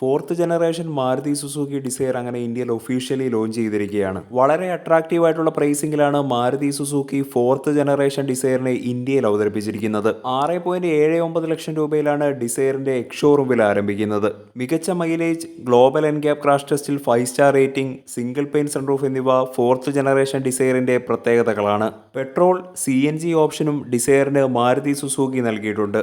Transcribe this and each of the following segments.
Fourth generation Maruti Suzuki Dzire അങ്ങനെ ഇന്ത്യയിൽ officially launch ചെയ്തിരിക്കുകയാണ്. വളരെ അട്രാക്റ്റീവ് ആയിട്ടുള്ള പ്രൈസിംഗിലാണ് മാരുതി സുസുക്കി ഫോർത്ത് ജനറേഷൻ ഡിസയറിനെ ഇന്ത്യയിൽ അവതരിപ്പിച്ചിരിക്കുന്നത്. ആറ് പോയിന്റ് ഏഴ് ഒമ്പത് ലക്ഷം രൂപയിലാണ് ഡിസയറിന്റെ എക്സോറും വില ആരംഭിക്കുന്നത്. മികച്ച മൈലേജ് ഗ്ലോബൽ എൻഗ്യാപ് ക്രാഷ് ടെസ്റ്റിൽ five star rating single pane sunroof എന്നിവ ഫോർത്ത് ജനറേഷൻ ഡിസയറിന്റെ പ്രത്യേകതകളാണ്. പെട്രോൾ സി ഓപ്ഷനും ഡിസയറിന് മാരുതി സുസുക്കി നൽകിയിട്ടുണ്ട്.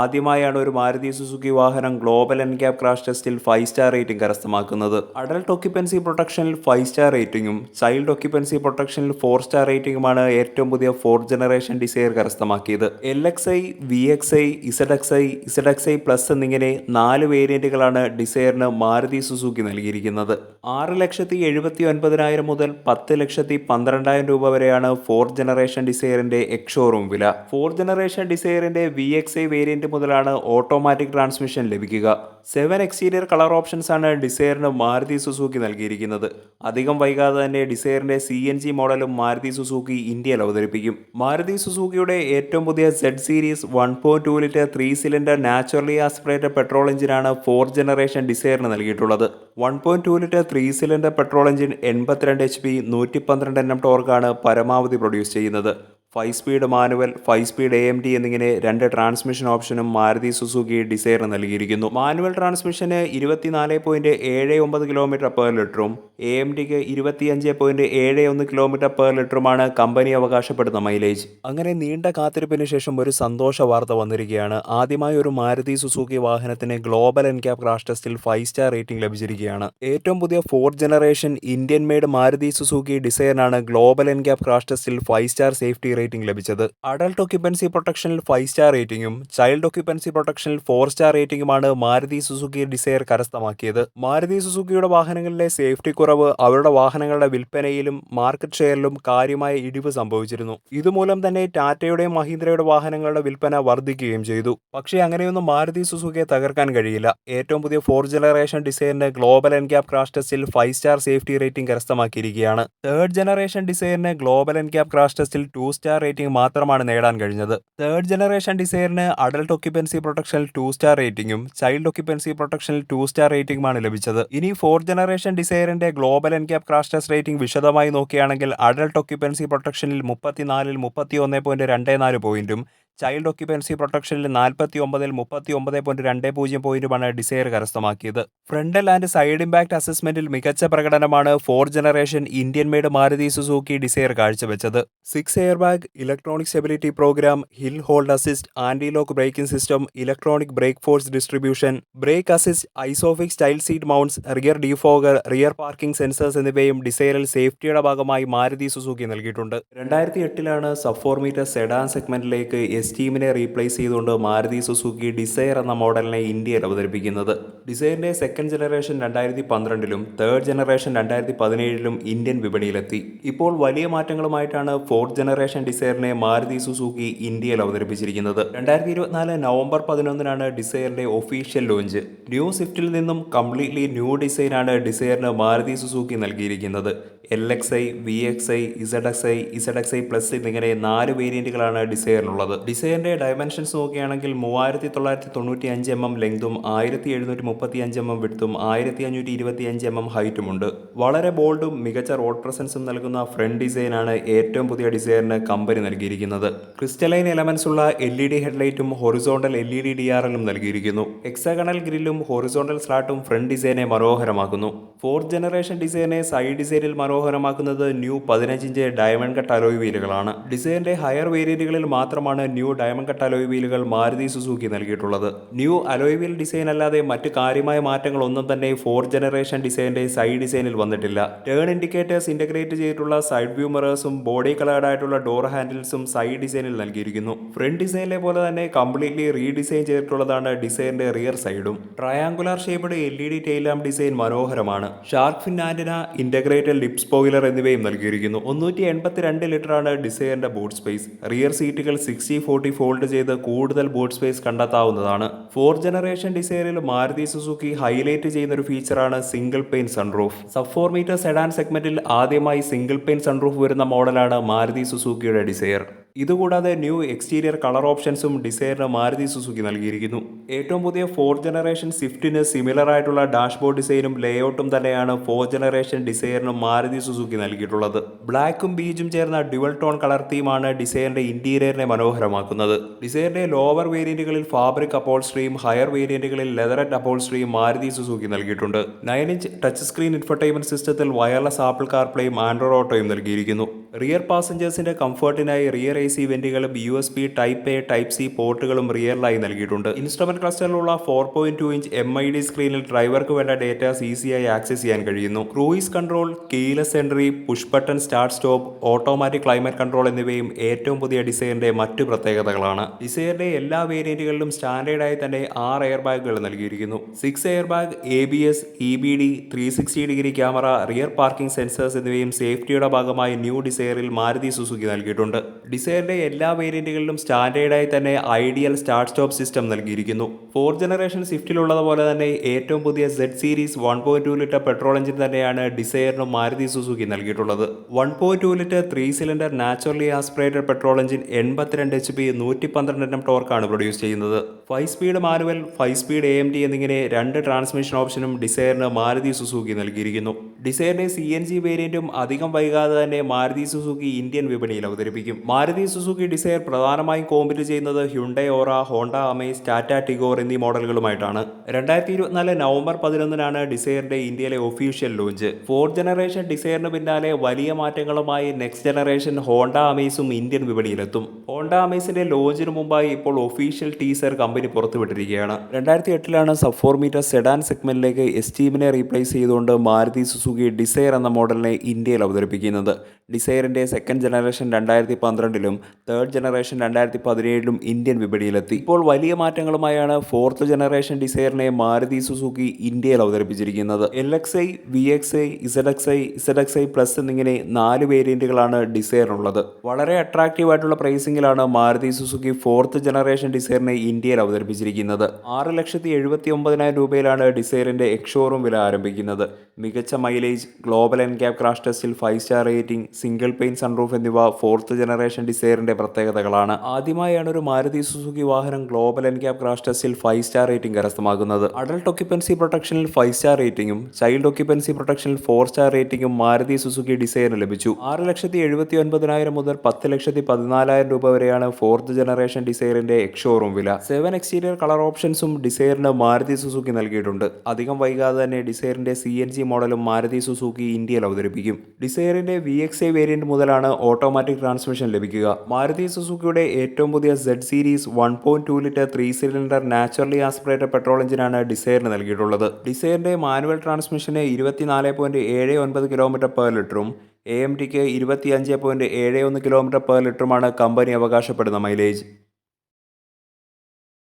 ആദ്യമായാണ് ഒരു മാരുതി സുസുക്കി വാഹനം ഗ്ലോബൽ എൻക്യാപ് ക്രാഷ് ടെസ്റ്റിൽ ഫൈവ് സ്റ്റാർ റേറ്റിംഗ് കരസ്ഥമാക്കുന്നത്. അഡൽട്ട് ഒക്യുപ്പൻസി പ്രൊട്ടക്ഷനിൽ ഫൈവ് സ്റ്റാർ റേറ്റിംഗും ചൈൽഡ് ഒക്യുപ്പൻസി പ്രൊട്ടക്ഷനിൽ ഫോർ സ്റ്റാർ റേറ്റിംഗുമാണ് ഏറ്റവും പുതിയ ഫോർത്ത് ജനറേഷൻ ഡിസൈർ കരസ്ഥമാക്കിയത്. L X I V X I Z X I Z X I plus എന്നിങ്ങനെ നാല് വേരിയന്റുകളാണ് ഡിസൈറിന് മാരുതി സുസുക്കി നൽകിയിരിക്കുന്നത്. ആറ് ലക്ഷത്തി എഴുപത്തി ഒൻപതിനായിരം മുതൽ പത്ത് ലക്ഷത്തി പന്ത്രണ്ടായിരം രൂപ വരെയാണ് ഫോർത്ത് ജനറേഷൻ ഡിസയറിന്റെ എക്സ്ഷോറൂം വില. ഫോർത്ത് ജനറേഷൻ ഡിസൈറിന്റെ വി എക്സ് ഐ വേരിയന്റ് മുതലാണ് ഓട്ടോമാറ്റിക് ട്രാൻസ്മിഷൻ ലഭിക്കുക. സെവൻ എക്സ്റ്റീരിയർ കളർ ഓപ്ഷൻസ് ആണ് ഡിസയറിന് മാരുതി സുസുക്കി നൽകിയിരിക്കുന്നത്. അധികം വൈകാതെ തന്നെ ഡിസയറിന്റെ സി എൻ ജി മോഡലും മാരുതി സുസുക്കി ഇന്ത്യയിൽ അവതരിപ്പിക്കും. മാരുതി സുസുക്കിയുടെ ഏറ്റവും പുതിയ Z series one point two litre three cylinder naturally aspirated petrol എഞ്ചിനാണ് ഫോർത്ത് ജനറേഷൻ ഡിസയറിന് നൽകിയിട്ടുള്ളത്. One point two litre three cylinder petrol engine എൺപത്തിരണ്ട് എച്ച് പി നൂറ്റി പന്ത്രണ്ട് എൻ എം ടോർക്കാണ് പരമാവധി പ്രൊഡ്യൂസ് ചെയ്യുന്നത്. Five speed manual five speed A M T എന്നിങ്ങനെ രണ്ട് ട്രാൻസ്മിഷൻ ഓപ്ഷനും മാരുതി സുസുക്കി ഡിസൈർ നൽകിയിരിക്കുന്നു. മാനുവൽ ട്രാൻസ്മിഷന് ഇരുപത്തിനാല് പോയിന്റ് ഏഴ് ഒമ്പത് കിലോമീറ്റർ പെർ ലിറ്ററും എ എം ടിക്ക് ഇരുപത്തിയഞ്ച് പോയിന്റ് ഏഴ് ഒന്ന് കിലോമീറ്റർ പെർ ലിറ്ററുമാണ് കമ്പനി അവകാശപ്പെടുന്ന മൈലേജ് അങ്ങനെ നീണ്ട കാത്തിരിപ്പിന് ശേഷം ഒരു സന്തോഷ വാർത്ത വന്നിരിക്കുകയാണ്. ആദ്യമായി ഒരു മാരുതി സുസുക്കി വാഹനത്തിന് ഗ്ലോബൽ എൻക്യാപ് ക്രാഷ് ടെസ്റ്റിൽ ഫൈവ് സ്റ്റാർ റേറ്റിംഗ് ലഭിച്ചിരിക്കുകയാണ്. ഏറ്റവും പുതിയ fourth generation Indian made Maruti Suzuki ഡിസൈനാണ് ഗ്ലോബൽ എൻക്യാപ് ക്രാഷ് ടെസ്റ്റിൽ ഫൈവ് സ്റ്റാർ സേഫ്റ്റി റേറ്റിംഗ് ലഭിച്ചത്. അഡൾട്ട് ഒക്യുപ്പൻസി പ്രൊട്ടക്ഷനിൽ ഫൈവ് സ്റ്റാർ റേറ്റിംഗും ചൈൽഡ് ഒക്യുപ്പൻസി പ്രൊട്ടക്ഷനിൽ ഫോർ സ്റ്റാർ റേറ്റിംഗുമാണ് മാരുതി സുസുക്കി ഡിസൈർ കരസ്ഥമാക്കിയത്. മാരുതി സുസുക്കിയുടെ വാഹനങ്ങളിലെ സേഫ്റ്റി കുറവ് അവരുടെ വാഹനങ്ങളുടെ വിൽപ്പനയിലും മാർക്കറ്റ് ഷെയറിലും കാര്യമായ ഇടിവ് സംഭവിച്ചിരുന്നു. ഇതുമൂലം തന്നെ ടാറ്റയുടെയും മഹീന്ദ്രയുടെ വാഹനങ്ങളുടെ വിൽപ്പന വർദ്ധിക്കുകയും ചെയ്തു. പക്ഷേ അങ്ങനെയൊന്നും മാരുതി സുസുക്കിയെ തകർക്കാൻ കഴിയില്ല. ഏറ്റവും പുതിയ ഫോർ ജനറേഷൻ ഡിസൈറിന് ഗ്ലോബൽ എൻക്യാപ് ക്രാഷ് ടെസ്റ്റിൽ ഫൈവ് സ്റ്റാർ സേഫ്റ്റി റേറ്റിംഗ് കരസ്ഥമാക്കിയിരിക്കുകയാണ്. തേർഡ് ജനറേഷൻ ഡിസൈറിന് ഗ്ലോബൽ എൻക്യാപ് ക്രാഷ് ടെസ്റ്റിൽ ടു സ്റ്റാർ റേറ്റിംഗ് മാത്രമാണ് നേടാൻ കഴിഞ്ഞത്. തേർഡ് ജനറേഷൻ ഡിസൈറിന് അഡൽട്ട് ഒക്യുപ്പൻസി പ്രൊട്ടക്ഷനിൽ ടു സ്റ്റാർ റേറ്റിംഗും ചൈൽഡ് ഒക്യുപ്പൻസി പ്രൊട്ടക്ഷനിൽ ടു സ്റ്റാർ റേറ്റിംഗുമാണ് ലഭിച്ചത്. ഇനി fourth generation ഡിസൈറിന്റെ global NCAP crash test rating വിശദമായി നോക്കുകയാണെങ്കിൽ അഡൽട്ട് ഒക്യുപ്പൻസി പ്രൊട്ടക്ഷനിൽ മുപ്പത്തിനാലിൽ മുപ്പത്തി ഒന്ന് പോയിന്റ് രണ്ട് നാല് പോയിന്റും ചൈൽഡ് ഒക്യുപ്പൻസി പ്രൊട്ടക്ഷനിൽ നാൽപ്പത്തി ഒമ്പതിൽ മുപ്പത്തി ഒമ്പത് പോയിന്റ് രണ്ട് പൂജ്യം പോയിന്റുമാണ് ഡിസയർ കരസ്ഥമാക്കിയത്. ഫ്രണ്ടൽ ആൻഡ് സൈഡ് ഇമ്പാക്ട് അസസ്മെന്റിൽ മികച്ച പ്രകടനമാണ് four generation Indian made Maruti Suzuki Dzire കാഴ്ചവെച്ചത്. Six air bag electronic stability program hill hold assist anti lock braking system electronic brake force distribution brake assist ISOFIX style seat mounts rear defogger rear parking sensors എന്നിവയും ഡിസൈറിൽ സേഫ്റ്റിയുടെ ഭാഗമായി Maruti Suzuki നൽകിയിട്ടുണ്ട്. രണ്ടായിരത്തി എട്ടിലാണ് sub four metre sedan സെഗ്മെന്റിലേക്ക് S ടീമിനെ replace ചെയ്തുകൊണ്ട് മാരുതി സുസുക്കി ഡിസയർ എന്ന മോഡലിനെ ഇന്ത്യയിൽ അവതരിപ്പിക്കുന്നത്. ഡിസയറിന്റെ സെക്കൻഡ് ജനറേഷൻ രണ്ടായിരത്തി പന്ത്രണ്ടിലും തേർഡ് ജനറേഷൻ രണ്ടായിരത്തി പതിനേഴിലും ഇന്ത്യൻ വിപണിയിലെത്തി. ഇപ്പോൾ വലിയ മാറ്റങ്ങളുമായിട്ടാണ് ഫോർത്ത് ജനറേഷൻ ഡിസയറിനെ മാരുതി സുസുക്കി ഇന്ത്യയിൽ അവതരിപ്പിച്ചിരിക്കുന്നത്. രണ്ടായിരത്തി ഇരുപത്തിനാല് നവംബർ പതിനൊന്നിനാണ് ഡിസയറിന്റെ ഒഫീഷ്യൽ ലോഞ്ച് ന്യൂ സ്വിഫ്റ്റിൽ നിന്നും കംപ്ലീറ്റ്ലി ന്യൂ ഡിസൈനാണ് ഡിസയറിന് മാരുതി സുസുക്കി നൽകിയിരിക്കുന്നത്. L X I V X I Z X I Z X I plus എന്നിങ്ങനെ നാല് വേരിയന്റുകളാണ് ഡിസൈനിലുള്ളത് ഡിസൈറിന്റെ ഡയമെൻഷൻസ് നോക്കുകയാണെങ്കിൽ മൂവായിരത്തി തൊള്ളായിരത്തി തൊണ്ണൂറ്റി അഞ്ച് എം എം ലെങ്തും ആയിരത്തി എഴുന്നൂറ്റി മുപ്പത്തി അഞ്ച് എം എം വിടുത്തും ആയിരത്തി അഞ്ഞൂറ്റി ഇരുപത്തി അഞ്ച് എം എം ഹൈറ്റുമുണ്ട് വളരെ ബോൾഡും മികച്ച റോഡ് പ്രസൻസും നൽകുന്ന ഫ്രണ്ട് ഡിസൈനാണ് ഏറ്റവും പുതിയ ഡിസൈറിന് കമ്പനി നൽകിയിരിക്കുന്നത്. ക്രിസ്റ്റലൈൻ എലമെന്റ്സ് ഉള്ള L E D ഹെഡ്ലൈറ്റും horizontal L E D D R എല്ലും നൽകിയിരിക്കുന്നു. എക്സഗണൽ ഗ്രില്ലും ഹൊറിസോണ്ടൽ സ്ലാട്ടും ഫ്രണ്ട് ഡിസൈനെ മനോഹരമാക്കുന്നു. ഫോർത്ത് ജനറേഷൻ ഡിസൈനെ സൈഡ് ഡിസൈനിൽ മനോഹരമാക്കുന്നത് ന്യൂ പതിനഞ്ചിഞ്ച് ഡയമണ്ട് കട്ട് അലോയ് വീലുകളാണ്. ഡിസൈനിന്റെ ഹയർ വേരിയന്റുകളിൽ മാത്രമാണ് ന്യൂ ഡയമണ്ട് കട്ട് അലോയ് വീലുകൾ മാരുതി സുസുക്കി നൽകിയിട്ടുള്ളത്. ന്യൂ അലോയ് വീൽ ഡിസൈൻ അല്ലാതെ മറ്റ് കാര്യമായ മാറ്റങ്ങളൊന്നും തന്നെ ഫോർ ജനറേഷൻ ഡിസൈനിന്റെ സൈഡ് ഡിസൈനിൽ വന്നിട്ടില്ല. ടേൺ ഇൻഡിക്കേറ്റേഴ്സ് ഇന്റഗ്രേറ്റ് ചെയ്തിട്ടുള്ള സൈഡ് വ്യൂ മിറേഴ്സും ബോഡി കളേർഡ് ആയിട്ടുള്ള ഡോർ ഹാൻഡിൽസും സൈഡ് ഡിസൈനിൽ നൽകിയിരിക്കുന്നു. ഫ്രണ്ട് ഡിസൈനിലെ പോലെ തന്നെ കംപ്ലീറ്റ്ലി റീഡിസൈൻ ചെയ്തിട്ടുള്ളതാണ് ഡിസൈനിന്റെ റിയർ സൈഡും. Triangular shaped L E D tail lamp design മനോഹരമാണ്. Shark fin antenna integrated lip spoiler എന്നിവയും നൽകിയിരിക്കുന്നു. മുന്നൂറ്റി ലിറ്റർ ലിറ്ററാണ് ഡിസൈറിന്റെ ബൂട്ട് സ്പേസ്. റിയർ സീറ്റുകൾ സിക്സ്റ്റി ഫോർട്ടി ഫോൾഡ് ചെയ്ത് കൂടുതൽ ബൂട്ട് സ്പേസ് കണ്ടെത്താവുന്നതാണ്. ഫോർ ജനറേഷൻ ഡിസൈറിൽ മാരുതി സുസുക്കി ഹൈലൈറ്റ് ചെയ്യുന്ന ഒരു ഫീച്ചറാണ് single pane sunroof. Sub four metre sedan സെഗ്മെന്റിൽ ആദ്യമായി സിംഗിൾ പെയിൻ സൺറൂഫ് വരുന്ന മോഡലാണ് മാരുതി സുസുക്കിയുടെ ഡിസൈർ ഇതുകൂടാതെ ന്യൂ എക്സ്റ്റീരിയർ കളർ ഓപ്ഷൻസും ഡിസൈറിന് മാരുതി സുസുക്കി നൽകിയിരിക്കുന്നു. ഏറ്റവും പുതിയ ഫോർ ജനറേഷൻ സ്വിഫ്റ്റിന് സിമിലർ ആയിട്ടുള്ള ഡാഷ്ബോർഡ് ഡിസൈനും ലേഔട്ടും തന്നെയാണ് ഫോർ ജനറേഷൻ ഡിസൈറിന് മാരുതി സുസുക്കി നൽകിയിട്ടുള്ളത്. ബ്ലാക്കും ബീജും ചേർന്ന ഡ്യുവൽ ടോൺ കളർ തീമാണ് ഡിസൈറിന്റെ ഇന്റീരിയറിനെ മനോഹരമാക്കുന്നത്. ഡിസൈറിന്റെ ലോവർ വേരിയന്റുകളിൽ ഫാബ്രിക് അപ്പോൾസ്ട്രിയും ഹയർ വേരിയന്റുകളിൽ ലെതററ്റ് അപ്പോൾസ്ട്രിയും മാരുതി സുസുക്കി നൽകിയിട്ടുണ്ട്. Nine inch touch screen infotainment സിസ്റ്റത്തിൽ വയർലെസ് ആപ്പിൾ കാർപ്ലേയും ആൻഡ്രോയിഡ് ഓട്ടോയും നൽകിയിരിക്കുന്നു. റിയർ പാസഞ്ചേഴ്സിന്റെ കംഫർട്ടിനായി rear A C വെന്റുകളും U S B type A type C പോർട്ടുകളും റിയറിലായി നൽകിയിട്ടുണ്ട്. Instrument ക്ലസ്റ്ററിലുള്ള four point two inch M I D സ്ക്രീനിൽ ഡ്രൈവർക്ക് വേണ്ട ഡേറ്റാസ് ഈസിയായി ആക്സസ് ചെയ്യാൻ കഴിയുന്നു. Cruise control keyless entry push button start stop automatic climate control എന്നിവയും ഏറ്റവും പുതിയ ഡിസൈറിന്റെ മറ്റു പ്രത്യേകതകളാണ്. ഡിസൈറിന്റെ എല്ലാ വേരിയന്റുകളിലും സ്റ്റാൻഡേർഡായി തന്നെ ആറ് എയർ ബാഗുകൾ നൽകിയിരിക്കുന്നു. Six air bag A B S E B D three sixty degree camera rear parking sensors എന്നിവയും സേഫ്റ്റിയുടെ ഭാഗമായി ന്യൂ ഡിസൈറിൽ മാരുതി സുസുക്കി നൽകിയിട്ടുണ്ട്. ഡിസയറിന്റെ എല്ലാ വേരിയന്റുകളിലും സ്റ്റാൻഡേർഡായി തന്നെ ഐഡിയൽ സ്റ്റാർട്ട് സ്റ്റോപ്പ് സിസ്റ്റം നൽകിയിരിക്കുന്നു. ഫോർ ജനറേഷൻ സ്വിഫ്റ്റിലുള്ളതുപോലെ തന്നെ ഏറ്റവും പുതിയ Z series one point two litre petrol engine തന്നെയാണ് ഡിസൈറിനും മാരുതി സുസുക്കി നൽകിയിട്ടുള്ളത്. One point two litre three cylinder naturally aspirated petrol engine എൺപത്തിരണ്ട് എച്ച് പി നൂറ്റി പന്ത്രണ്ട് എണ്ണം ടോർക്കാണ് പ്രൊഡ്യൂസ് ചെയ്യുന്നത്. Five speed manual five speed A M T എന്നിങ്ങനെ രണ്ട് ട്രാൻസ്മിഷൻ ഓപ്ഷനും ഡിസൈറിന് മാരുതി സുസുക്കി നൽകിയിരിക്കുന്നു. ഡിസൈറിന്റെ സി എൻ ജി വേരിയന്റും അധികം വൈകാതെ തന്നെ മാരുതി സുസുക്കി ഇന്ത്യൻ വിപണിയിൽ അവതരിപ്പിക്കും. മാരുതി സുസുക്കി ഡിസൈർ പ്രധാനമായും കോമ്പറ്റ് ചെയ്യുന്നത് Hyundai Aura Honda Amaze Tata Tigor എന്നീ മോഡലുകളുമായിട്ടാണ്. രണ്ടായിരത്തി ഇരുപത്തിനാല് നവംബർ പതിനൊന്നിനാണ് ഡിസൈറിന്റെ ഇന്ത്യയിലെ ഒഫീഷ്യൽ ലോഞ്ച് ഫോർത്ത് ജനറേഷൻ ഡിസൈറിന് പിന്നാലെ വലിയ മാറ്റങ്ങളുമായി നെക്സ്റ്റ് ജനറേഷൻ ഹോണ്ട അമേസും ഇന്ത്യൻ വിപണിയിലെത്തും. ഹോണ്ട അമേസിന്റെ ലോഞ്ചിന് മുമ്പായി ഇപ്പോൾ ഒഫീഷ്യൽ ടീസർ കമ്പനി പുറത്തുവിട്ടിരിക്കുകയാണ്. രണ്ടായിരത്തി എട്ടിലാണ് സബ് ഫോർ മീറ്റർ സെഡാൻ സെഗ്മെന്റിലേക്ക് എസ്റ്റീമിനെ റീപ്ലേസ് ചെയ്തുകൊണ്ട് മാരുതി സുസുക്കി ഡിസൈർ എന്ന മോഡലിനെ ഇന്ത്യയിൽ അവതരിപ്പിക്കുന്നത്. ഡിസൈറിന്റെ സെക്കൻഡ് ജനറേഷൻ രണ്ടായിരത്തി പന്ത്രണ്ടിലും തേർഡ് ജനറേഷൻ രണ്ടായിരത്തി പതിനേഴിലും ഇന്ത്യൻ വിപണിയിലെത്തി. ഇപ്പോൾ വലിയ മാറ്റങ്ങളുമായാണ് ഫോർത്ത് ജനറേഷൻ ഡിസൈറിനെ മാരുതി സുസുക്കി ഇന്ത്യയിൽ അവതരിപ്പിച്ചിരിക്കുന്നത്. L X I V X I Z X I Z X I plus എന്നിങ്ങനെ നാല് വേരിയന്റുകളാണ് ഡിസൈറിനുള്ളത് വളരെ അട്രാക്റ്റീവ് ആയിട്ടുള്ള പ്രൈസിംഗിലാണ് മാരുതി സുസുക്കി ഫോർത്ത് ജനറേഷൻ ഡിസൈറിനെ ഇന്ത്യയിൽ അവതരിപ്പിച്ചിരിക്കുന്നത്. ആറ് ലക്ഷത്തി എഴുപത്തി ഒമ്പതിനായിരം രൂപയിലാണ് ഡിസൈറിന്റെ എക്സോറും വില ആരംഭിക്കുന്നത്. മികച്ച mileage global NCAP crash ടെസ്റ്റിൽ five star rating single pane sunroof എന്നിവ ഫോർത്ത് ജനറേഷൻ ഡിസൈറിന്റെ പ്രത്യേകതകളാണ്. ആദ്യമായാണ് ഒരു മാരുതി സുസുക്കി വാഹനം ഗ്ലോബൽ എൻ ക്യാപ് ക്രാഷ് ടെസ്റ്റിൽ ഫൈവ് സ്റ്റാർ റേറ്റിംഗ് കരസ്ഥമാക്കുന്നത്. അഡൾട്ട് ഒക്യുപ്പൻസി പ്രൊട്ടക്ഷനിൽ ഫൈവ് സ്റ്റാർ റേറ്റിംഗും ചൈൽഡ് ഒക്യുപ്പൻസി പ്രൊട്ടക്ഷനിൽ ഫോർ സ്റ്റാർ റേറ്റിംഗും മാരുതി സുസുക്കി ഡിസൈറിന് ലഭിച്ചു. ആറ് ലക്ഷത്തി എഴുപത്തി ഒൻപതിനായിരം മുതൽ പത്ത് ലക്ഷത്തി പതിനാലായിരം രൂപ വരെയാണ് ഫോർത്ത് ജനറേഷൻ ഡിസൈറിന്റെ എക്സോറും വില. സെവൻ എക്സ്റ്റീരിയർ കളർ ഓപ്ഷൻസും ഡിസൈറിന് മാരുതി സുസുക്കി നൽകിയിട്ടുണ്ട്. അധികം വൈകാതെ തന്നെ ഡിസൈറിന്റെ സി എൻ ജി മോഡലും മാരുതി സുസുക്കി ഇന്ത്യയിൽ അവതരിപ്പിക്കും. ഡിസൈറിന്റെ വി എക്സ് ഐ വേരിയന്റ് മുതലാണ് ഓട്ടോമാറ്റിക് ട്രാൻസ്മിഷൻ ലഭിക്കുക. മാരുതി സുസുക്കിയുടെ ഏറ്റവും പുതിയ Z series one point two litre three cylinder naturally aspirated petrol എഞ്ചിനാണ് ഡിസൈറിന് നൽകിയിട്ടുള്ളത്. ഡിസൈറിന്റെ മാനുവൽ ട്രാൻസ്മിഷന് ഇരുപത്തിനാല് പോയിന്റ് ഏഴ് ഒൻപത് കിലോമീറ്റർ പെർ ലിറ്ററും എ എം ടിക്ക് ഇരുപത്തി അഞ്ച് പോയിന്റ് ഏഴ് ഒന്ന് കിലോമീറ്റർ പെർ ലിറ്ററുമാണ് കമ്പനി അവകാശപ്പെടുന്ന മൈലേജ്